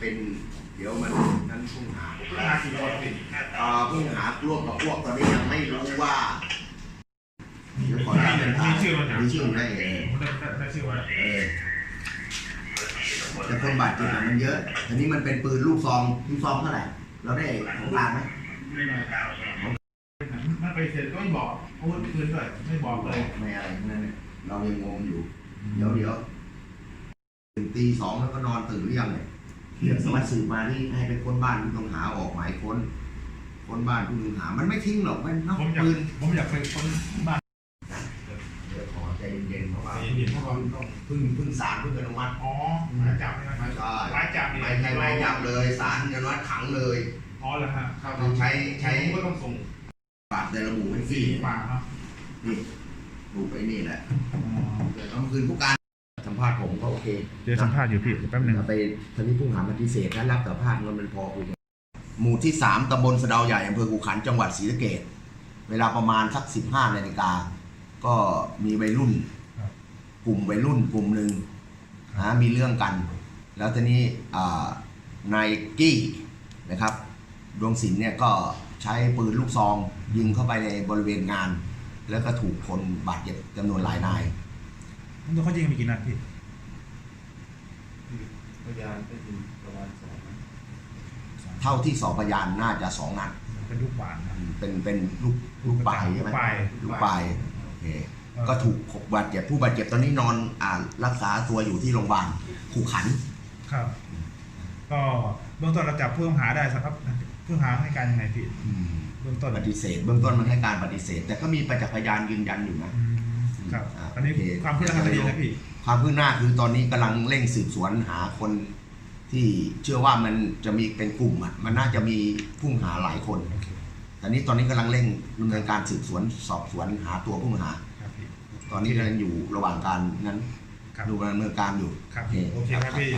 เป็นเดี๋ยวมันนั้นผู้หาห้ากี่คนพี่เอ่อผู้หาร่วมกับพวกตอนนี้ยังไม่รู้ว่าเดี๋ยวขอตั้งเป็นทางมีชื่อมันมีชื่อได้เออผมได้ได้ชื่อว่าเออแต่คนบาดเจ็บอะมันเยอะทีนี้มันเป็นปืนลูกซองลูกซองเท่าไหร่เราได้ของกลางไหมมันไปเสร็จก็ไม่บอกอาวุธปืนด้วยไม่บอกเลยไม่อะไรทั้งนั้นเนี่ยเรายังงงอยู่ เดี๋ยวเดี๋ยวถึงตีสองแล้วก็นอนตื่นหรือยังเนี่ย เรียกสวัสดิ์สืบมาที่ให้ไปค้นบ้านผู้ต้องหาออกหมายค้นค้นบ้านผู้ต้องหา มันไม่ทิ้งหรอกมันนอกผมอยากปืนผมอยากไปค้นบ้านเดี๋ยวขอใจเย็นๆเพราะว่าใจเย็นๆเพราะว่าต้องพึ่งพึ่งศาลพึ่งอนุมัติอ๋อหมายจับใช่ไหมไม่ใช่หมายจับนี่ไม่ใช่หมายจับเลยศาลอนุมัติขังเลยอ๋อเหรอฮะครับต้องใช้ใช้ใช้ก็ต้องส่งบาทแต่ระบุไว้สี่ที่ปากเนาะนี่ดูไปนี่แหละอ๋อเดี๋ยวต้องคืนผู้การ เคเดี๋ยวสัมภาษณ์อยู่พี่แป๊บนึง ไปทนี้ผู้หาปฏิเสธและรับสารภาพมันเป็นพอคุยกันหมู่ที่สามตำบลสะเดาใหญ่อำเภอกุขันจังหวัดศรีสะเกษเวลาประมาณสักสิบห้านาฬิกา ก็มีวัยรุ่นกลุ่มวัยรุ่นกลุ่มหนึ่งนะมีเรื่องกัน แล้วทีนี้อ่านายกี้นะครับ ดวงศิลป์เนี่ยก็ใช้ปืนลูกซอง ยิงเข้าไปในบริเวณงาน แล้วก็ถูกคนบาดเจ็บจำนวนหลายนายมันต้องเขายิงมีกี่นัดพี่ พยานได้ยินประมาณสองนัดเท่าที่สอบพยานน่าจะสองนัดเป็นลูกหวานนะเป็นเป็นลูกลูกปลายใช่ไหมลูกปลาย ลูกปลายโอเคก็ถูกบาดเจ็บผู้บาดเจ็บตอนนี้นอนอ่ารักษาตัวอยู่ที่โรงพยาบาลขู่ขัน ครับ ก็เบื้องต้นเราจับผู้ต้องหาได้สักครับผู้ต้องหาให้การยังไงพี่เบื้องต้นปฏิเสธ เบื้องต้นมันให้การปฏิเสธ แต่ก็มีประจักษ์พยานยืนยันอยู่นะอืมครับอ่าอันนี้โอเคความคืบหน้าทางคดีนะพี่ ความคืบหน้าคือตอนนี้กำลังเร่งสืบสวนหาคนที่เชื่อว่ามันจะมีเป็นกลุ่มอะมันน่าจะมีผู้ต้องหาหลายคนโอเคตอนนี้ตอนนี้กำลังเร่งดำเนินการสืบสวนสอบสวนหาตัวผู้ต้องหาครับพี่ตอนนี้กำลังอยู่ระหว่างการนั้นครับดูดำเนินการอยู่ครับโอเคโอเคครับพี่